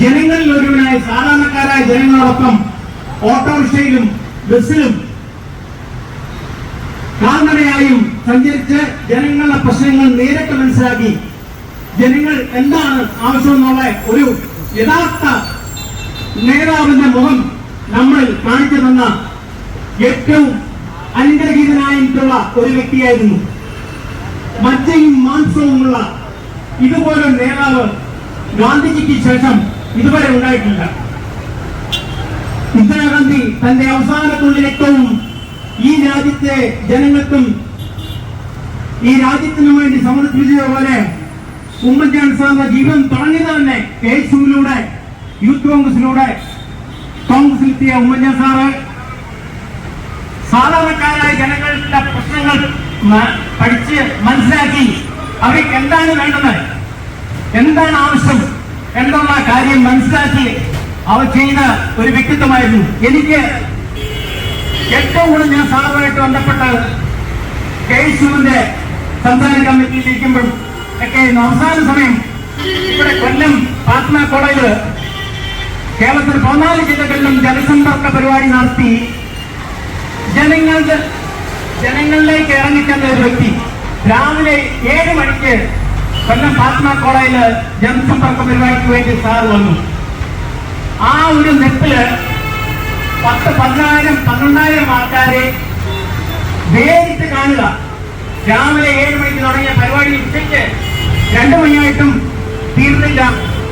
ജനങ്ങളിൽ ഒരുവനായി സാധാരണക്കാരായ ജനങ്ങളോടൊപ്പം ഓട്ടോറിക്ഷയിലും ബസ്സിലും കാൽനടയായും സഞ്ചരിച്ച് ജനങ്ങളുടെ പ്രശ്നങ്ങൾ നേരിട്ട് മനസ്സിലാക്കി ജനങ്ങൾ എന്താണ് ആവശ്യമെന്നുള്ള ഒരു യഥാർത്ഥ നേതാവിന്റെ മുഖം നമ്മൾ കാണിച്ചു തന്ന ഏറ്റവും അനുഗ്രഹീതനായിട്ടുള്ള ഒരു വ്യക്തിയായിരുന്നു. മജ്ജയും മാംസവുമുള്ള ഇതുപോലൊരു നേതാവ് ഗാന്ധിജിക്ക് ശേഷം ഇതുവരെ ഉണ്ടായിട്ടില്ല. ഇന്ദിരാഗാന്ധി തന്റെ അവസാന തുള്ളിലേക്കും ഈ രാജ്യത്തെ ജനങ്ങൾക്കും ഈ രാജ്യത്തിനു വേണ്ടി സമർപ്പിച്ചതുപോലെ ഉമ്മൻചാണ്ടി സാറിന്റെ ജീവൻ തുടങ്ങിയത് തന്നെ കെ എസ് യുവിലൂടെ യൂത്ത് കോൺഗ്രസിലൂടെ. കോൺഗ്രസിലെത്തിയ ഉമ്മൻചാണ്ടി സാറ് സാധാരണക്കാരായ ജനങ്ങളുടെ പ്രശ്നങ്ങൾ പഠിച്ച് മനസ്സിലാക്കി അവർക്ക് എന്താണ് വേണ്ടത്? എന്താണ് ആവശ്യം? എന്നുള്ള കാര്യം മനസ്സിലാക്കി അവർ ചെയ്യുന്ന ഒരു വ്യക്തിത്വമായിരുന്നു എനിക്ക് ഏറ്റവും കൂടുതൽ ഞാൻ സാറുമായിട്ട് ബന്ധപ്പെട്ട കെ സംസ്ഥാന കമ്മിറ്റിയിലിരിക്കുമ്പോൾ ഒക്കെ. അവസാന സമയം ഇവിടെ കൊല്ലം പാത്മ കോളേജ് കേരളത്തിൽ പതിനാല് ജില്ലകളിലും ജനസമ്പർക്ക പരിപാടി നടത്തി ജനങ്ങളുടെ ജനങ്ങളിലേക്ക് ഇറങ്ങിച്ചെന്ന ഒരു വ്യക്തി രാവിലെ ഏഴ് മണിക്ക് കൊല്ലം പാത്മ കോളേജിൽ ജനസമ്പർക്ക പരിപാടിക്ക് വേണ്ടി സാർ വന്നു. ആ ഒരു നെപ്പിൽ പത്ത് പതിനായിരം പന്ത്രണ്ടായിരം ആൾക്കാരെ നേരിട്ട് കാണുക. രാവിലെ ഏഴ് മണിക്ക് തുടങ്ങിയ പരിപാടി ഉച്ചയ്ക്ക് രണ്ടു മണിയായിട്ടും തീർന്നില്ല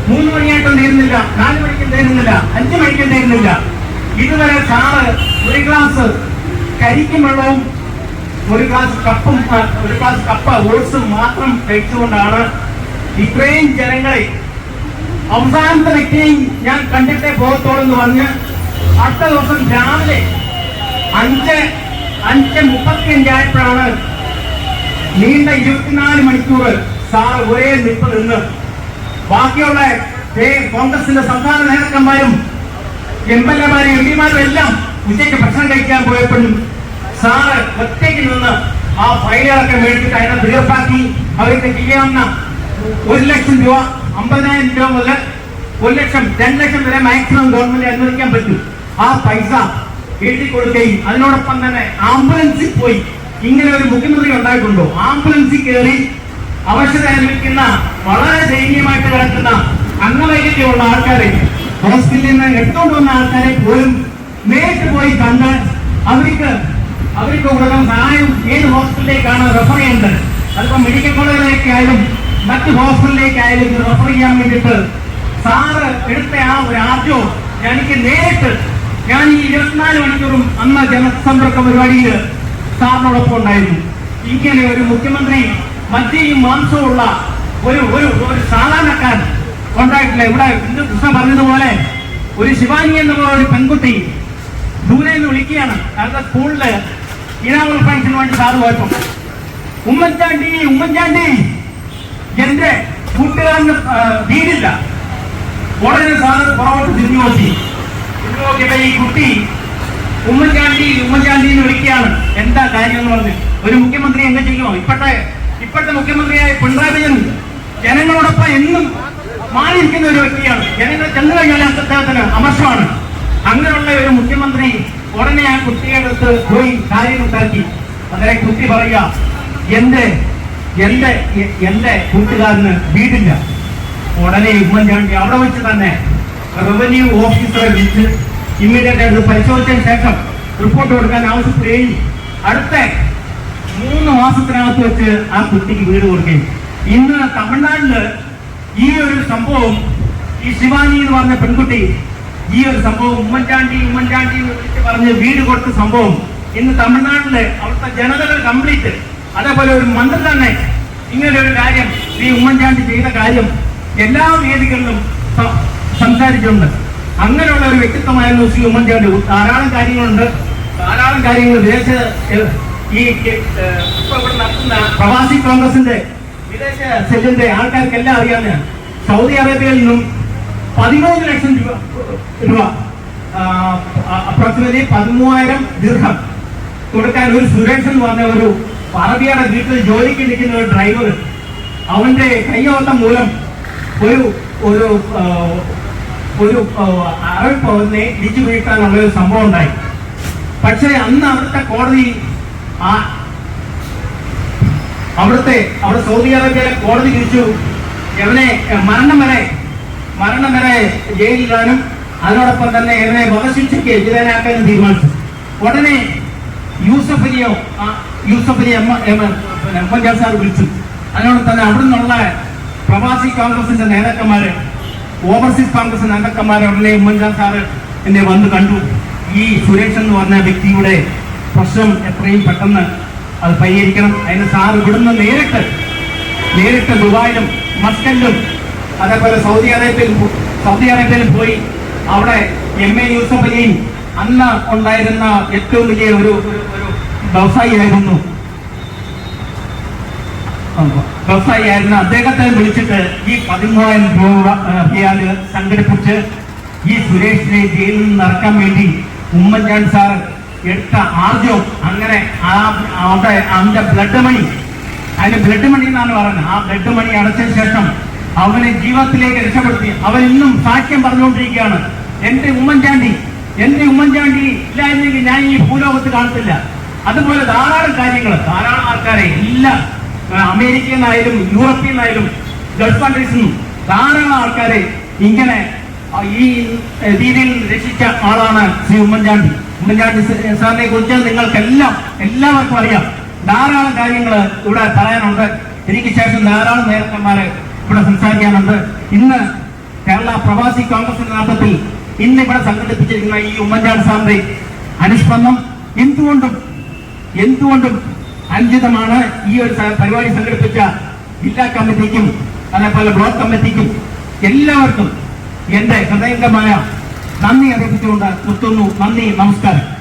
മൂന്ന് മണിയായിട്ടും തീർന്നില്ല നാല് മണിക്കും തീരുന്നില്ല. അഞ്ചു മണിക്കും തീരുന്നില്ല. ഇതുവരെ സാറ് ഒരു ഗ്ലാസ് കരിക്കും വെള്ളവും ഒരു ഗ്ലാസ് കപ്പും ഒരു ഗ്ലാസ് കപ്പ ഓട്സും മാത്രം കഴിച്ചുകൊണ്ടാണ് ഇത്രയും ജനങ്ങളെ അവസാനത്തെ വ്യക്തിയും ഞാൻ കണ്ടിട്ടേ പോകത്തോളെന്ന് പറഞ്ഞ് അടുത്ത ദിവസം രാവിലെ അഞ്ച് അഞ്ച് മുപ്പത്തിയഞ്ചായപ്പോഴാണ് നീണ്ട ഇരുപത്തിനാല് മണിക്കൂർ സാർ ഒരേ നിപ്പ് നിന്ന്. ബാക്കിയുള്ള കോൺഗ്രസിന്റെ സംസ്ഥാന നേതാക്കന്മാരും എം എൽ എമാരും എം പിമാരും എല്ലാം ഉച്ചയ്ക്ക് ഭക്ഷണം കഴിക്കാൻ പോയപ്പോഴും സാറ് ഒറ്റയ്ക്ക് നിന്ന് ആ ഫയലുകളൊക്കെ മേടിച്ചിട്ട് അതിനെ തീർപ്പാക്കി അവർക്ക് ചെയ്യാവുന്ന ഒരു ലക്ഷം രൂപ അമ്പതിനായിരം രൂപ മുതൽ ഒരു ലക്ഷം രണ്ട് ലക്ഷം വരെ മാക്സിമം ഗവൺമെന്റ് അനുവദിക്കാൻ പറ്റും. ആ പൈസ എഴുതി കൊടുക്കുകയും അതിനോടൊപ്പം തന്നെ ആംബുലൻസിൽ പോയി ഇങ്ങനെ ഒരു മുഖ്യമന്ത്രി ഉണ്ടായിട്ടുണ്ടോ? ആംബുലൻസിൽ കയറി അവശത അനുഭവിക്കുന്ന വളരെ ദയനീയമായിട്ട് കിടക്കുന്ന അംഗവൈകല്യമുള്ള ആൾക്കാരെ ഹോസ്പിറ്റലിൽ നിന്ന് എടുത്തുകൊണ്ട് വന്ന ആൾക്കാരെ പോലും നേരിട്ട് പോയി കണ്ട് അവർക്ക് അവർക്ക് ഉടനെ സഹായം ഏത് ഹോസ്പിറ്റലിലേക്കാണ് റെഫർ ചെയ്യേണ്ടത്? അതിപ്പോ മെഡിക്കൽ കോളേജിലേക്കായാലും മറ്റ് ഹോസ്പിറ്റലിലേക്ക് ആയാലും ഇത് റെഫർ ചെയ്യാൻ വേണ്ടിയിട്ട് സാറ് എടുത്ത ആ ഒരു ആർജവും എനിക്ക് നേരിട്ട് ഞാൻ ഈ ഇരുപത്തിനാല് മണിക്കൂറും അന്ന് ജനസമ്പർക്ക പരിപാടിയിൽ സാറിനോടൊപ്പം ഉണ്ടായിരുന്നു. ഇങ്ങനെ ഒരു മുഖ്യമന്ത്രി മദ്യയും മാംസവും ഒരു ഒരു ഒരു സാധാരണക്കാരൻ ഉണ്ടായിട്ടില്ല. ഇവിടെ ഇന്ന് കൃഷ്ണ പറഞ്ഞതുപോലെ ഒരു ശിവാനി എന്നുള്ള ഒരു പെൺകുട്ടി ദൂരെ നിന്ന് വിളിക്കുകയാണ്. കാരണം സ്കൂളിൽ ഇനാമൽ ഫംഗ്ഷന് വേണ്ടി സാറ് പോയപ്പോ. ഉമ്മൻചാണ്ടി ഉമ്മൻചാണ്ടി എന്റെ കൂട്ടുകാരന് വീടില്ല. ഉടനെ സാറ് പുറകോട്ട് തിരിഞ്ഞു നോക്കി. തിരിഞ്ഞു നോക്കിയപ്പോ ഈ കുട്ടി ഉമ്മൻചാണ്ടി ഉമ്മൻചാണ്ടി എന്ന് വിളിക്കുകയാണ്. എന്താ കാര്യം എന്ന് പറഞ്ഞ്. ഒരു മുഖ്യമന്ത്രി എങ്ങനെ ചെയ്യുമോ ഇപ്പോഴത്തെ ഇപ്പോഴത്തെ മുഖ്യമന്ത്രിയായ പിണറായി വിജയൻ ജനങ്ങളോടൊപ്പം എന്നും മാറിയിരിക്കുന്ന ഒരു വ്യക്തിയാണ്. ജനങ്ങൾ ചെന്നു കഴിഞ്ഞാൽ അദ്ദേഹത്തിന് അമർഷമാണ്. അങ്ങനെയുള്ള ഒരു മുഖ്യമന്ത്രി ഉടനെ ആ കുട്ടിയുടെ അടുത്ത് പോയി കാര്യം ഉണ്ടാക്കി. അങ്ങനെ കുട്ടി പറയുക എന്റെ എന്റെ എന്റെ കൂട്ടുകാരന് വീടില്ല. ഉടനെ ഉമ്മൻചാണ്ടി അവിടെ വെച്ച് തന്നെ റവന്യൂ ഓഫീസറെ വിളിച്ച് ഇമ്മീഡിയറ്റ് ആയിട്ട് പരിശോധിച്ചതിന് ശേഷം റിപ്പോർട്ട് കൊടുക്കാൻ ആവശ്യപ്പെടുകയും അടുത്ത മൂന്ന് മാസത്തിനകത്ത് വെച്ച് ആ കുട്ടിക്ക് വീട് കൊടുക്കുകയും. ഇന്ന് തമിഴ്നാട്ടിൽ ഈ ഒരു സംഭവം ഈ ശിവാനി എന്ന് പറഞ്ഞ പെൺകുട്ടി ഈ ഒരു സംഭവം ഉമ്മൻചാണ്ടി ഉമ്മൻചാണ്ടി പറഞ്ഞ് വീട് കൊടുത്ത സംഭവം ഇന്ന് തമിഴ്നാട്ടിലെ അവിടുത്തെ ജനതകൾ കംപ്ലീറ്റ് അതേപോലെ ഒരു മന്ത്രി തന്നെ ഇങ്ങനെ ഒരു കാര്യം ഈ ഉമ്മൻചാണ്ടി ചെയ്ത കാര്യം എല്ലാ വേദികളിലും സംസാരിച്ചിട്ടുണ്ട്. അങ്ങനെയുള്ള ഒരു വ്യക്തിത്വമായിരുന്നു ശ്രീ ഉമ്മൻചാണ്ടി. ധാരാളം കാര്യങ്ങളുണ്ട്. ധാരാളം കാര്യങ്ങൾ വിദേശ ഈ നടത്തുന്ന പ്രവാസി കോൺഗ്രസിന്റെ വിദേശ സെല്ലിന്റെ ആൾക്കാർക്കെല്ലാം അറിയാവുന്നതാണ്. സൗദി അറേബ്യയിൽ നിന്നും പതിമൂന്ന് ലക്ഷം രൂപ രൂപ അപ്രോക്സിമേറ്റ്ലി പതിമൂവായിരം ദീർഘം കൊടുക്കാൻ ഒരു സുരേഷ് എന്ന് പറഞ്ഞ ഒരു അറബിയുടെ വീട്ടിൽ ജോലിക്ക് നിൽക്കുന്ന ഒരു ഡ്രൈവർ അവന്റെ കയ്യോട്ടം മൂലം ഒരു ഒരു ഒരു അറിയിപ്പ് വന്ന് ഇടിച്ചു വീഴ്ത്താനുള്ള ഒരു സംഭവം ഉണ്ടായി. പക്ഷേ അന്ന് അവിടുത്തെ കോടതി ആ അവിടുത്തെ അവിടെ സൗദി അറേബ്യയിലെ കോടതി വിധിച്ചു. എവനെ മരണം വരെ മരണം വരെ ജയിലിടാനും അതിനോടൊപ്പം തന്നെ ഇവനെ വധശിക്ഷയ്ക്ക് വിധേയനാക്കാനും തീരുമാനിച്ചു. ഉടനെ Yusuf അലിയോ Yusuf Ali M M sir വിളിച്ചു. അതിനോട് തന്നെ അവിടെ നിന്നുള്ള പ്രവാസി കോൺഗ്രസിന്റെ നേതാക്കന്മാര് ഓവർസീസ് കോൺഗ്രസ് നേതാക്കന്മാരെ ഉടനെ ഉമ്മൻചാൻ സാറ് എന്നെ വന്ന് കണ്ടു. ഈ സുരേഷ് എന്ന് പറഞ്ഞ വ്യക്തിയുടെ പ്രശ്നം എത്രയും പെട്ടെന്ന് അത് പരിഹരിക്കണം. അതിന് സാർ ഇവിടുന്ന് നേരിട്ട് നേരിട്ട് ദുബായിലും മസ്കലിലും അതേപോലെ സൗദി അറേബ്യയിൽ സൗദി അറേബ്യയിൽ പോയി അവിടെ എം എ യൂസഫ് അലിയും അന്ന് ഉണ്ടായിരുന്ന ഏറ്റവും വലിയ ഒരു വ്യവസായിയായിരുന്നു. വ്യവസായിയായിരുന്നു അദ്ദേഹത്തെ വിളിച്ചിട്ട് ഈ പതിമൂവായിരം രൂപ റിയാൽ സംഘടിപ്പിച്ച് ഈ സുരേഷിനെ ജയിലിൽ നിന്ന് ഇറക്കാൻ വേണ്ടി ഉമ്മൻചാണ്ടി സാർ എടുത്ത ആർജവും അങ്ങനെ അവിടെ അവന്റെ ബ്ലഡ് മണി അതിന്റെ ബ്ലഡ് മണി എന്നാണ് പറയുന്നത്. ആ ബ്ലഡ് മണി അടച്ചതിന് ശേഷം അവനെ ജീവിതത്തിലേക്ക് രക്ഷപ്പെടുത്തി. അവൻ ഇന്നും സാക്ഷ്യം പറഞ്ഞുകൊണ്ടിരിക്കുകയാണ്. എന്റെ ഉമ്മൻചാണ്ടി എന്റെ ഉമ്മൻചാണ്ടി ഇല്ലായിരുന്നെങ്കിൽ ഞാൻ ഈ ഭൂലോകത്ത് കാണത്തില്ല. അതുപോലെ ധാരാളം കാര്യങ്ങൾ ധാരാളം ആൾക്കാരെ എല്ലാ അമേരിക്കയിൽ നിന്നായാലും യൂറോപ്പിൽ നിന്നായാലും ഗൾഫ് കൺട്രീസിൽ നിന്നും ധാരാളം ആൾക്കാരെ ഇങ്ങനെ ഈ രീതിയിൽ രക്ഷിച്ച ആളാണ് ശ്രീ ഉമ്മൻചാണ്ടി. ഉമ്മൻചാണ്ടി സാറിനെ കുറിച്ച് നിങ്ങൾക്കെല്ലാം എല്ലാവർക്കും അറിയാം. ധാരാളം കാര്യങ്ങൾ ഇവിടെ പറയാനുണ്ട്. എനിക്ക് ശേഷം ധാരാളം നേതാക്കന്മാര് ഇവിടെ സംസാരിക്കാനുണ്ട്. ഇന്ന് കേരള പ്രവാസി കോൺഗ്രസിന്റെ നേതൃത്വത്തിൽ ഇന്ന് ഇവിടെ സംഘടിപ്പിച്ചിരിക്കുന്ന ഈ ഉമ്മൻചാണ്ടി സാറിന്റെ അനുസ്മരണം എന്തുകൊണ്ടും എന്തുകൊണ്ടും അനുചിതമാണ്. ഈ ഒരു പരിപാടി സംഘടിപ്പിച്ച ജില്ലാ കമ്മിറ്റിക്കും അതേപോലെ ബ്ലോക്ക് കമ്മിറ്റിക്കും എല്ലാവർക്കും എന്റെ ഹൃദയംഗമായ നന്ദി അറിയിച്ചുകൊണ്ട് നിർത്തുന്നു. നന്ദി നമസ്കാരം.